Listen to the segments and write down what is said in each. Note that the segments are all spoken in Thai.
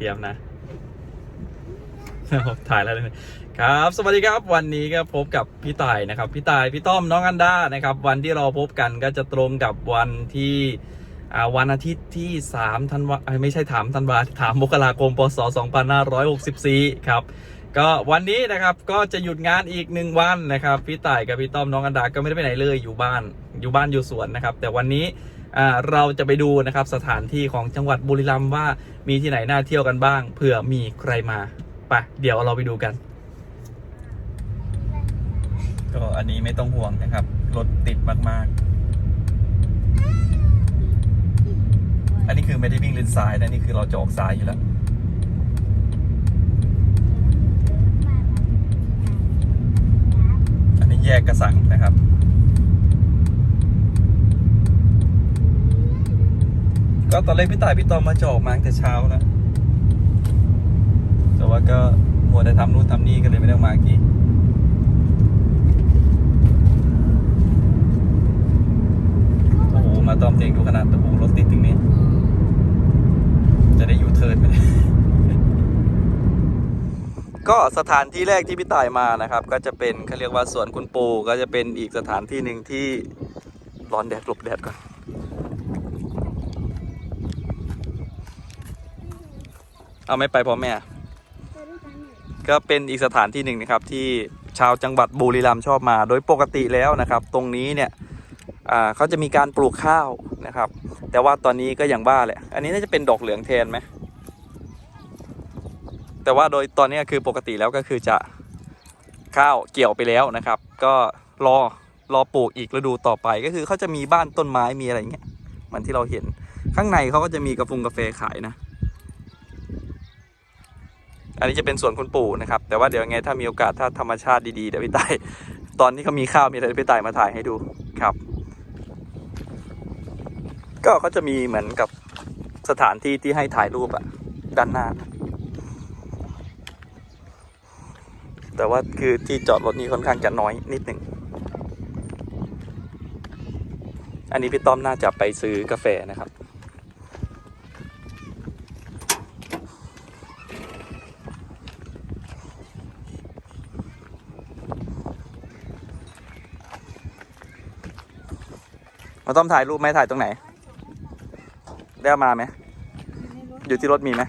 เตรียมนะถ่ายแล้วเลยครับ สวัสดีครับวันนี้ก็พบกับพี่ต่ายนะครับ พี่ต่ายพี่ต้อมน้องอันดานะครับ วันที่เราพบกันก็จะตรงกับวันที่วันอาทิตย์ที่3ธันวาไม่ใช่ถามธันวาถามมกราคมพศ2564 ครับ ก็วันนี้นะครับก็จะหยุดงานอีกหนึ่งวันนะครับ พี่ต่ายกับพี่ต้อมน้องอันดาก็ไม่ได้ไปไหนเลยอยู่บ้านอยู่บ้านอยู่สวนนะครับ แต่วันนี้ เราจะไปดูนะครับสถานที่ของจังหวัดบุรีรัมย์ว่ามีที่ไหนน่าเที่ยวกันบ้างเผื่อมีใครมาไปเดี๋ยวเราไปดูกันก็อันนี้ไม่ต้องห่วงนะครับ รถติดมากๆ อันนี้คือไม่ได้วิ่งเลนซ้ายนะนี่คือเราจะออกซ้ายอยู่แล้วอันนี้แยกกระสังนะครับ ก็ตอนแรกพี่ต่ายพี่ตอมมาจะออกมาตั้งแต่เช้าแล้วแต่ว่าก็มัวแต่ทำนู่นทำนี่ก็เลยไม่ได้มากี่โอ้โหมาตอมเตียงดูขนาดตะปูรถติดถึงนี้ จะได้อยู่เทิร์นไหมเนี่ยก็สถานที่แรกที่พี่ต่ายมานะครับ ก็จะเป็นเขาเรียกว่าสวนคุณปูก็จะเป็นอีกสถานที่หนึ่งที่ร้อนแดดหลบแดดก่อน เอาไม่ไปพร้อมแม่ ก็เป็นอีกสถานที่หนึ่งนะครับที่ชาวจังหวัดบุรีรัมย์ชอบมา โดยปกติแล้วนะครับ ตรงนี้เนี่ยอ่าเขาจะมีการปลูกข้าวนะครับ แต่ว่าตอนนี้ก็อย่างบ้าแหละ อันนี้น่าจะเป็นดอกเหลืองแทนไหมแต่ว่าโดยตอนนี้คือปกติแล้วก็คือจะข้าวเกี่ยวไปแล้วนะครับ ก็รอรอปลูกอีกฤดูต่อไปก็คือเขาจะมีบ้านต้นไม้มีอะไรเงี้ยเหมือนที่เราเห็นข้างในเขาก็จะมีกาแฟกาแฟขายนะ อันนี้จะเป็นสวนคุณปู่นะครับ แต่ว่าเดี๋ยวไงถ้ามีโอกาสถ้าธรรมชาติดีๆ เดี๋ยวพี่ต่ายตอนนี้เขามีข้าวมีอะไรพี่ต่ายมาถ่ายให้ดูครับ ก็เขาจะมีเหมือนกับสถานที่ที่ให้ถ่ายรูปอะด้านหน้า แต่ว่าคือที่จอดรถนี่ค่อนข้างจะน้อยนิดหนึ่งอันนี้พี่ต้อมน่าจะไปซื้อกาแฟนะครับ มาต้อมถ่ายรูปไหมถ่ายตรงไหน ได้เอามาไหม อยู่ที่รถมีไหม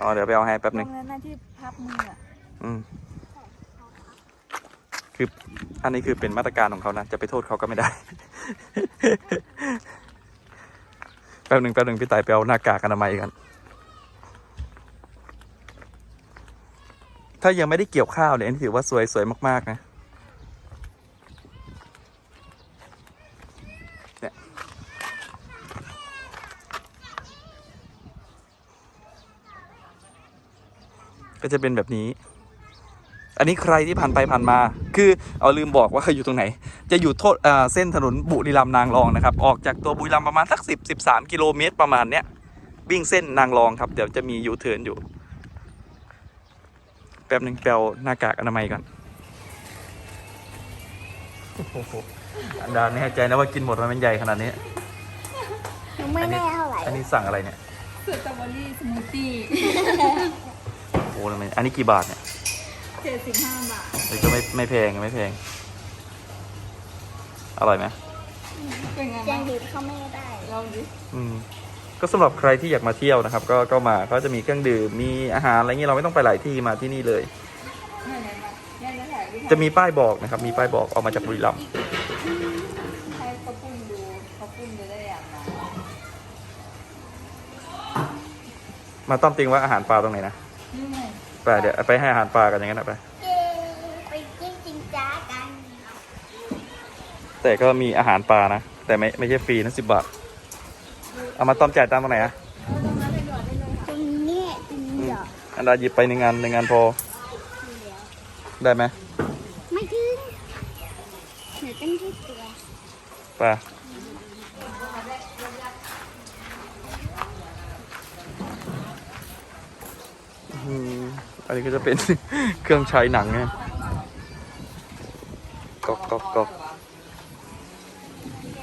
อ๋อเดี๋ยวไปเอาให้แป๊บตหรนึ่งงนั้นน่ะที่พับมืออะอืม คืออันนี้คือเป็นมาตรการของเขานะ จะไปโทษเขาก็ไม่ได้ แป๊บหนึ่งแป๊บหนึ่งพี่ต่ายไปเอาหน้ากากอนามัยกัน ถ้ายังไม่ได้เกี่ยวข้าวเนี่ยอันนี้ถือว่าสวยสวยมาก ๆ นะ ก็จะเป็นแบบนี้ อันนี้ใครที่ผ่านไปผ่านมา คือเอาลืมบอกว่าอยู่ตรงไหน จะอยู่โทษอ่าเส้นถนนบุรีรัมย์นางรองนะครับ ออกจากตัวบุรีรัมย์ประมาณสักสิบสิบสามกิโลเมตรประมาณเนี้ยวิ่งเส้นนางรองครับ เดี๋ยวจะมียูเทิร์นอยู่ แป๊บหนึ่งแปลหน้ากากอนามัยก่อนโอ้โหอันดาแน่ใจนะว่ากินหมดมันใหญ่ขนาดนี้หนูไม่แน่เท่าไหร่ อันนี้สั่งอะไรเนี่ย สตรอเบอรี่สมูทตี้ โอ้ทำไมอันนี้กี่บาทเนี่ยเจ็ดสิบห้าบาทเดี๋ยวก็ไม่ไม่แพงไม่แพง อร่อยไหมเป็นไงยับ้างงดื่มเข้าไม่ได้ลองดิอืม ก็สำหรับใครที่อยากมาเที่ยวนะครับ ก็ก็มาเขาจะมีเครื่องดื่มมีอาหารอะไรเงี้ยเราไม่ต้องไปหลายที่มาที่นี่เลยเนี่ยเนี่ยมาเนี่ยจะถ่ายรูปจะมีป้ายบอกนะครับ มีป้ายบอกออกมาจากบุรีรัมย์ให้เขาปุ้มดูเขาปุ้มจะได้อยากมามาต้อมติงว่าอาหารปลาตรงไหนนะนี่ ไงไปเดี๋ยวไปให้อาหารปลากันอย่างนั้นนะไปเย้ไปจิ้มจิงจ้ากันแต่ก็มีอาหารปลานะ แต่ไม่ไม่ใช่ฟรีนะสิบบาท เอามาต้อมจ่ายตังค์ตรงไหนอะตรงนี้ตรงนี้เหรออันดาหยิบไปหนึ่งงานหนึ่งงานพอ ได้ไหมไม่ถึงหนูต้องยืดตัว ไปอืมอั นนี้ก็จะเป็น เครื่องใช้หนังไงก๊อกก๊อกก๊อก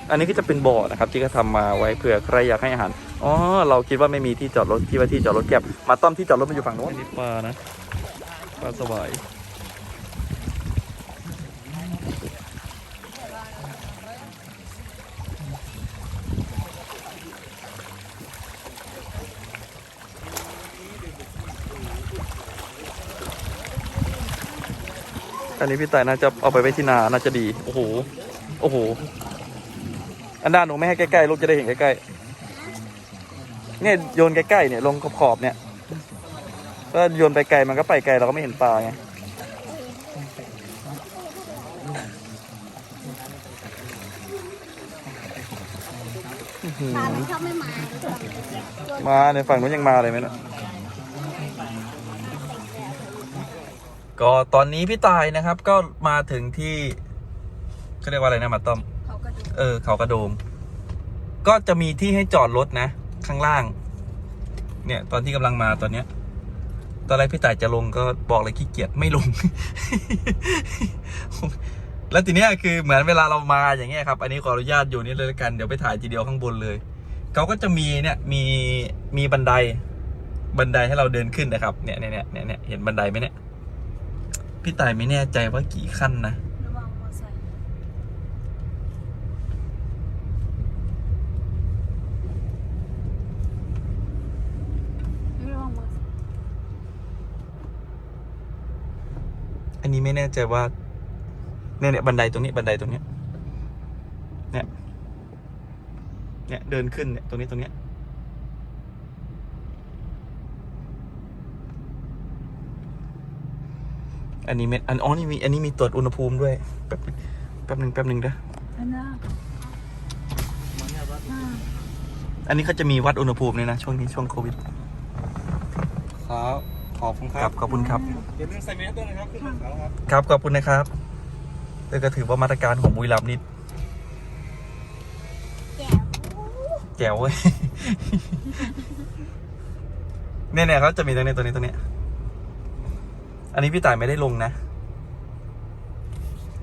อันนี้ก็จะเป็นบ่อนะครับ ที่เขาทำมาไว้เผื่อใครอยากให้อาหาร อ๋อ เราคิดว่าไม่มีที่จอดรถคิดว่าที่จอดรถแคบมาต้อมที่จอดรถมันอยู่ฝั่งโน้นนี่ปลานะ ปลาสวาย อันนี้พี่ต่ายน่าจะเอาไปไว้ที่นา น่าจะดี โอ้โห โอ้โห อันด้านหนูไม่ให้ใกล้ๆ ลูกจะได้เห็นใกล้ๆ เนี่ยโยนใกล้ๆ เนี่ยลงขอบๆ เนี่ยถ้าโยนไปไกลมันก็ไปไกลเราก็ไม่เห็นปลาไงปลามันชอบไม่มามาในยฝั่งนู้นยังมาเลยไหมนะ ก็ตอนนี้พี่ตายนะครับ ก็มาถึงที่เขาเรียกว่าอะไรนะมาต้อม เขาก็ดูเออเขากระโดม ก็จะมีที่ให้จอดรถนะ ข้างล่าง เนี่ย ตอนที่กำลังมาตอนเนี้ย ตอนแรกพี่ต่ายจะลงก็บอกเลยขี้เกียจไม่ลง แล้วทีเนี้ยคือเหมือนเวลาเรามาอย่างเงี้ยครับ อันนี้ขออนุญาตอยู่นี่เลยละกันเดี๋ยวไปถ่ายทีเดียวข้างบนเลย เขาก็จะมีเนี่ยมีมีบันได บันไดให้เราเดินขึ้นนะครับ เนี่ยเนี่ยเนี่ยเนี่ยเนี่ยเห็นบันไดไหมเนี่ย พี่ต่ายไม่แน่ใจว่ากี่ขั้นนะ ระวังมอไซค์ระวังมอไซค์อันนี้ไม่แน่ใจว่าเนี่ยเนี่ยบันไดตรงนี้บันไดตรงเนี้ยเนี่ยเนี่ยเดินขึ้นเนี่ยตรงนี้ตรงเนี้ย อันนี้เม็ดอันอ๋อนี่มีอันนี้มีตรวจอุณหภูมิด้วยแป๊บนึงแป๊บหนึ่งแป๊บหนึ่งเด้ออันน่ะอ่าอันนี้เขาจะมีวัดอุณหภูมิเลยนะ ช่วงนี้ช่วงโควิดครับขอบคุณคครัรับบขอบคุณครับ อย่าลืมใส่แมสด้วยนะครับขึ้นเขาครับ ครับขอบคุณนะครับเออก็ถือว่ามาตรการของบุรีรัมย์นี่แจ๋วแจ๋วเว้ยเนี่ยเนี่ยเขาจะมีตรงนี้ตรงนี้ตรงเนี้ย อันนี้พี่ต่ายไม่ได้ลงนะ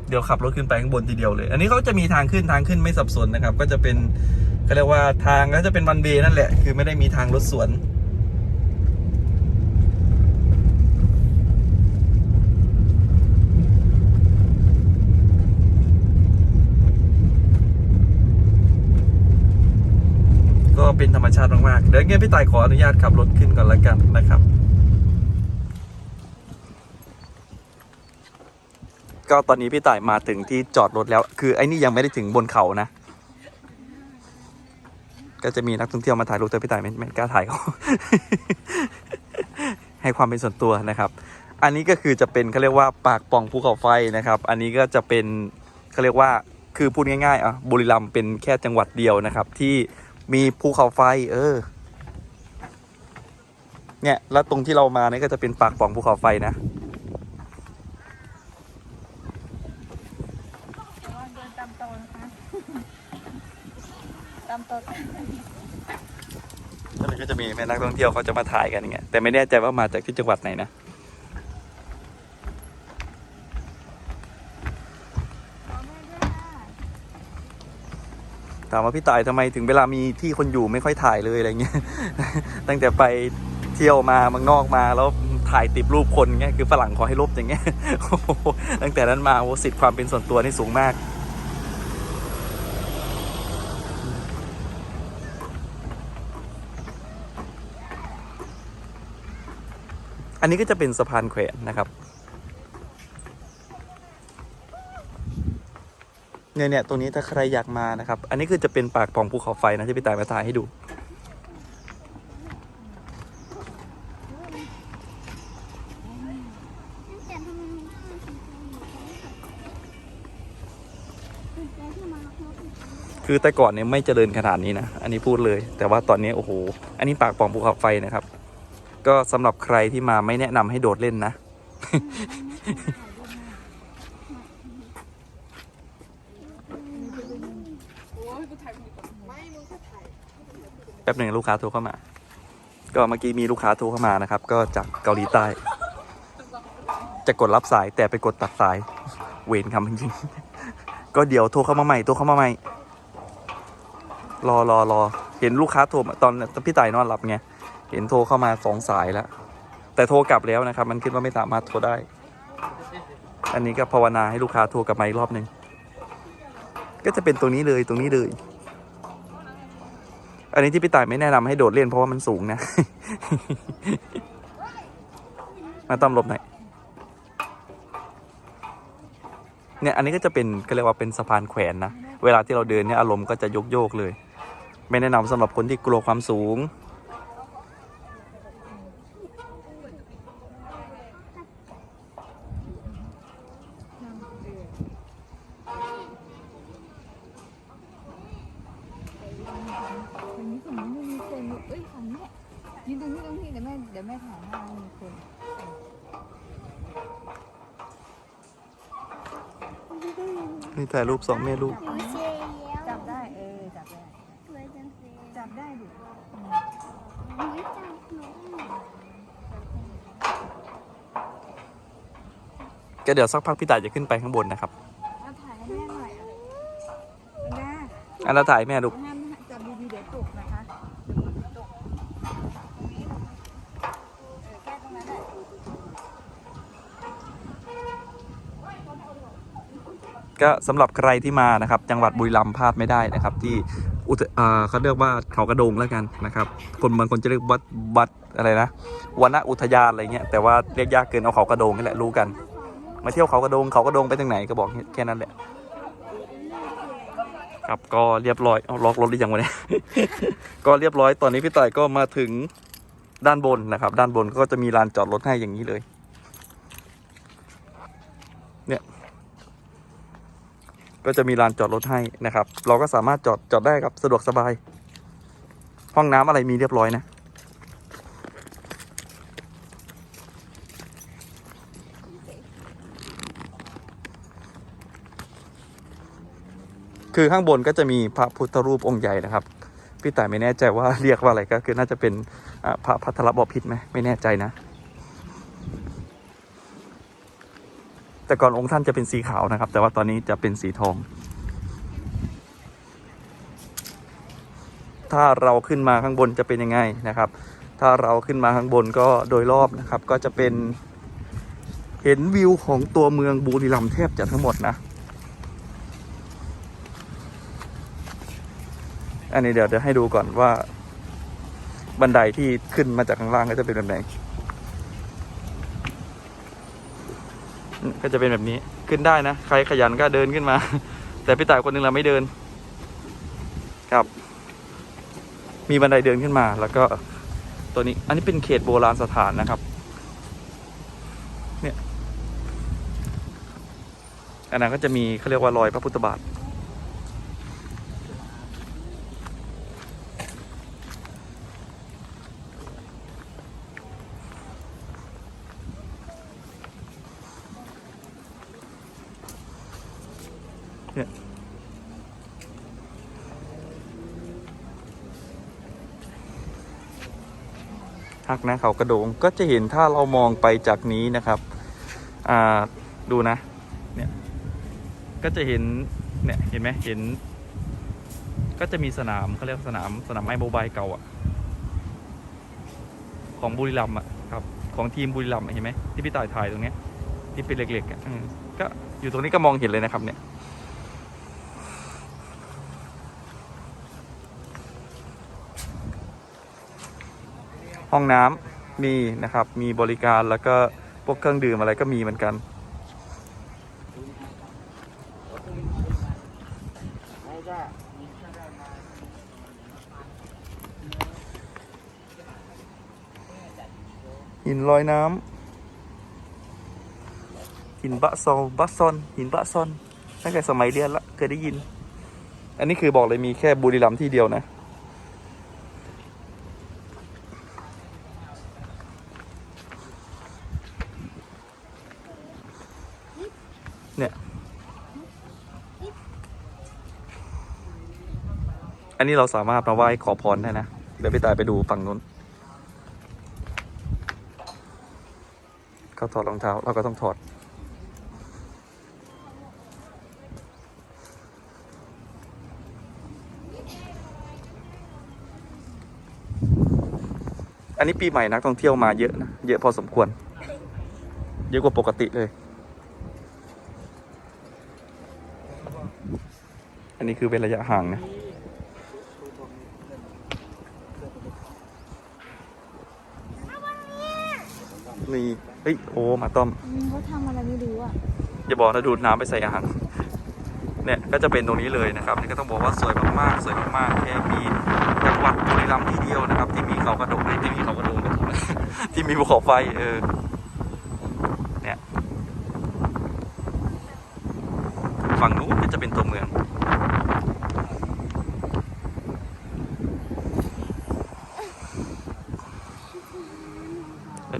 เดี๋ยวขับรถขึ้นไปข้างบนทีเดียวเลย อันนี้เขาจะมีทางขึ้นทางขึ้นไม่สับสนนะครับ ก็จะเป็นเขาเรียกว่าทางก็จะเป็นวันเวนั่นแหละ คือไม่ได้มีทางรถสวนก็เป็นธรรมชาติมากๆ เดี๋ยวเงั้นพี่ต่ายขออนุญาตขับรถขึ้นก่อนละกันนะครับ ก็ตอนนี้พี่ต่ายมาถึงที่จอดรถแล้ว คือไอ้นี่ยังไม่ได้ถึงบนเขานะ ก็จะมีนักท่องเที่ยวมาถ่ายรูปแต่พี่ต่ายไม่ไม่กล้าถ่ายเขาให้ความเป็นส่วนตัวนะครับ อันนี้ก็คือจะเป็นเขาเรียกว่าปากป่องภูเขาไฟนะครับ อันนี้ก็จะเป็นเขาเรียกว่าคือพูดง่ายๆอะบุรีรัมย์เป็นแค่จังหวัดเดียวนะครับ ที่มีภูเขาไฟ เออเนี่ยแล้วตรงที่เรามาเนี่ยก็จะเป็นปากป่องภูเขาไฟนะวังเดินตามโตนะคะ ตามโต ตอนนี้ ก็จะมีแม่นักท่องเที่ยวเขาจะมาถ่ายกันอย่างเงี้ยแต่ไม่แน่ใจว่ามาจากที่จังหวัดไหนนะถามว่าพี่ต่ายทำไมถึงเวลามีที่คนอยู่ไม่ค่อยถ่ายเลยอะไรเงี้ย ตั้งแต่ไปเที่ยวมาเมืองนอกมาแล้วถ่ายติดรูปคนเงี้ยคือฝรั่งขอให้ลบอย่างเงี้ยตั้งแต่นั้นมาโอ้สิทธิ์ความเป็นส่วนตัวนี่สูงมาก อันนี้ก็จะเป็นสะพานแขวนนะครับเนี่ยเนี่ยตรงนี้ถ้าใครอยากมานะครับ อันนี้คือจะเป็นปากป่องภูเขาไฟนะที่พี่ตายมาถ่ายให้ดู คือแต่ก่อนเนี่ยไม่เจริญขนาดนี้นะ อันนี้พูดเลย แต่ว่าตอนนี้โอ้โห อันนี้ปากป่องภูเขาไฟนะครับ ก็สำหรับใครที่มาไม่แนะนำให้โดดเล่นนะ แป๊บหนึ่งลูกค้าโทรเข้ามา ก็เมื่อกี้มีลูกค้าโทรเข้ามานะครับ ก็จากเกาหลีใต้ จะกดรับสายแต่ไปกดตัดสาย เวรคำจริงๆ ก็เดี๋ยวโทรเข้ามาใหม่โทรเข้ามาใหม่ รอรอรอเห็นลูกค้าโทรมาตอนพี่ต่ายนอนหลับไง เห็นโทรเข้ามาสองสายแล้ว แต่โทรกลับแล้วนะครับ มันขึ้นว่าไม่สามารถโทรได้ อันนี้ก็ภาวนาให้ลูกค้าโทรกลับมาอีกรอบหนึ่งก็จะเป็นตรงนี้เลยตรงนี้เลย อันนี้ที่พี่ต่ายไม่แนะนำให้โดดเล่นเพราะว่ามันสูงนะ มาต้อมลบหน่อยเนี่ยอันนี้ก็จะเป็นก็เรียกว่าเป็นสะพานแขวนนะ เวลาที่เราเดินเนี่ยอารมณ์ก็จะยกโยกเลย ไม่แนะนำสำหรับคนที่กลัวความสูงนี้ฝั่งนี้ไม่มีคนลูกเอ้ยฝั่งเนี้ยยืนตรงนี้ตรงนี้เดี๋ยวแม่เดี๋ยวแม่ถ่ายให้มีคนนี่ถ่ายรูปสองแม่ลูกหนูเชียร์แล้วจับได้เออจับได้สวยจังเลยจับได้ดิหนูจับหนูได้ก็เดี๋ยวสักพักพี่ต่ายจะขึ้นไปข้างบนนะครับเอาถ่ายให้แม่หน่อยนะอันนั้นถ่ายแม่ลูก ห้ามจับดีๆเดี๋ยวตกนะคะตกตรงนี้เออแค่ตรงนั้นแหละ ก็สำหรับใครที่มานะครับ จังหวัดบุรีรัมย์พลาดไม่ได้นะครับ ที่อุทอ่าเขาเรียกว่าเขากระโดงแล้วกันนะครับ คนบางคนจะเรียกวัดวัดอะไรนะวนอุทยานอะไรเงี้ยแต่ว่าเรียกยากเกินเอาเขากระโดงนี่แหละรู้กัน มาเที่ยวเขากระโดงเขากระโดงไปทางไหนก็บอกแค่นั้นแหละครับก็เรียบร้อยเอาล็อกรถหรือยังวะเนี่ยก็เรียบร้อยตอนนี้พี่ต่ายก็มาถึงด้านบนนะครับ ด้านบนก็จะมีลานจอดรถให้อย่างนี้เลย เนี่ย ก็จะมีลานจอดรถให้นะครับ เราก็สามารถจอดจอดได้ครับสะดวกสบาย ห้องน้ำอะไรมีเรียบร้อยนะ คือข้างบนก็จะมีพระพุทธรูปองค์ใหญ่นะครับ พี่ต่ายไม่แน่ใจว่าเรียกว่าอะไรก็คือน่าจะเป็นพระพัทรบพิตรไหมไม่แน่ใจนะ แต่ก่อนองค์ท่านจะเป็นสีขาวนะครับ แต่ว่าตอนนี้จะเป็นสีทอง ถ้าเราขึ้นมาข้างบนจะเป็นยังไงนะครับ ถ้าเราขึ้นมาข้างบนก็โดยรอบนะครับ ก็จะเป็นเห็นวิวของตัวเมืองบุรีรัมย์แทบจะทั้งหมดนะ อันนี้เดี๋ยวเดี๋ยวให้ดูก่อนว่า บันไดที่ขึ้นมาจากข้างล่างก็จะเป็นแบบไหนอืม ก็จะเป็นแบบนี้ขึ้นได้นะ ใครขยันก็เดินขึ้นมา แต่พี่ต่ายคนหนึงเราไม่เดิน ครับ มีบันไดเดินขึ้นมา แล้วก็ตัวนี้ อันนี้เป็นเขตโบราณสถานนะครับ เนี่ยอันนั้นก็จะมีเขาเรียกว่ารอยพระพุทธบาท หักนะเขากระโดงก็จะเห็นถ้าเรามองไปจากนี้นะครับอ่าดูนะเนี่ยก็จะเห็นเนี่ยเห็นไหมเห็น ก็จะมีสนามเขาเรียกสนามสนามไม้โมบายเก่าอะของบุรีรัมย์อะครับ ของทีมบุรีรัมย์เห็นไหมที่พี่ต่ายถ่ายตรงเนี้ยที่เป็นเหล็กๆอะก็อยู่ตรงนี้ก็มองเห็นเลยนะครับเนี่ย ห้องน้ำมีนะครับ มีบริการแล้วก็พวกเครื่องดื่มอะไรก็มีเหมือนกัน หินลอยน้ำหินบะซอลบะซอน หินบะซอนตั้งแต่สมัยเรียนละเคยได้ยิน อันนี้คือบอกเลยมีแค่บุรีรัมย์ที่เดียวนะ เนี่ย อันนี้เราสามารถมาไหว้ขอพรได้นะ เดี๋ยวพี่ตายไปดูฝั่งนู้น เขาถอดรองเท้า เราก็ต้องถอด อันี้ปีใหม่นักท่องเที่ยวมาเยอะนะ เยอะพอสมควร เยอะกว่าปกติเลย นนี้คือเป็นระยะห่างนะนี่เฮ้ยโอ้มาต้อมอืมเขาทำอะไรไม่รู้อะอย่าบอกนะดูดน้ำไปใส่อาหารเนี่ยก็จะเป็นตรงนี้เลยนะครับนี่ก็ต้องบอกว่าสวยมากๆสวยมากๆแค่มีจังหวัดบุรีรัมย์ที่เดียวนะครับ ที่มีเขากระโดดที่มีเขากระโดดที่มีภูเขาไฟเออเนี่ยฝั่งนู้นก็จะเป็นตัวเมือง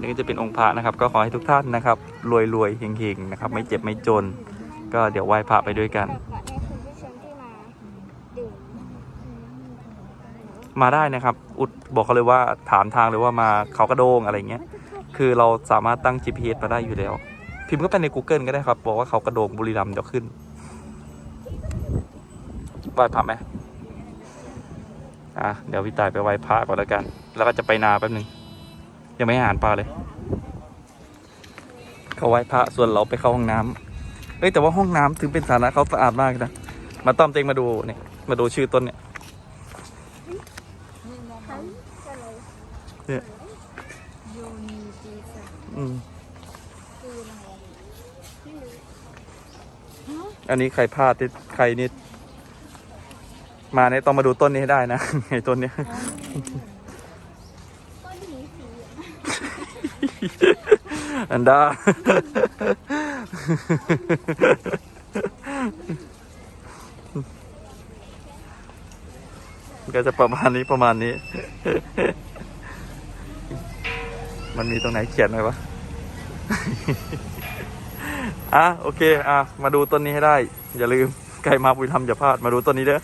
นี้ก็จะเป็นองค์พระนะครับ ก็ขอให้ทุกท่านนะครับ รวยรวยเฮงๆนะครับ ไม่เจ็บไม่จน ก็เดี๋ยวไหว้พระไปด้วยกัน มาได้นะครับ อุดบอกเขาเลยว่าถามทางเลยว่ามาเขากระโดงอะไรเงี้ย คือเราสามารถตั้ง GPS มาได้อยู่แล้ว พิมพ์ก็ไปใน Google ก็ได้ครับ บอกว่าเขากระโดงบุรีรัมย์เดี๋ยวขึ้นไหว้พระไหมอะเดี๋ยวพี่ตายไปไหว้พระก่อนแล้วกัน แล้วก็จะไปนาแป๊บหนึง ยังไม่อาหารปลาเลย เขาไหว้พระส่วนเราไปเข้าห้องน้ำเอ้ยแต่ว่าห้องน้ำถึงเป็นสาธารณะเขาสะอาดมากนะมาต้อมเต็งมาดูเนี่ยมาดูชื่อต้นเนี่ยเนี่ยอืมอันนี้ใครพลาดใครนี่มาเนี่ยต้องมาดูต้นนี้ให้ได้นะไอ้ต้นเนี้ย ก้อนหินสี อันดา ก็จะประมาณนี้ประมาณนี้ มันมีตรงไหนเขียนไหมวะ อะ โอเค อะ มาดูต้นนี้ให้ได้ อย่าลืม ใครมาบุรีรัมย์อย่าพลาด มาดูต้นนี้เด้อ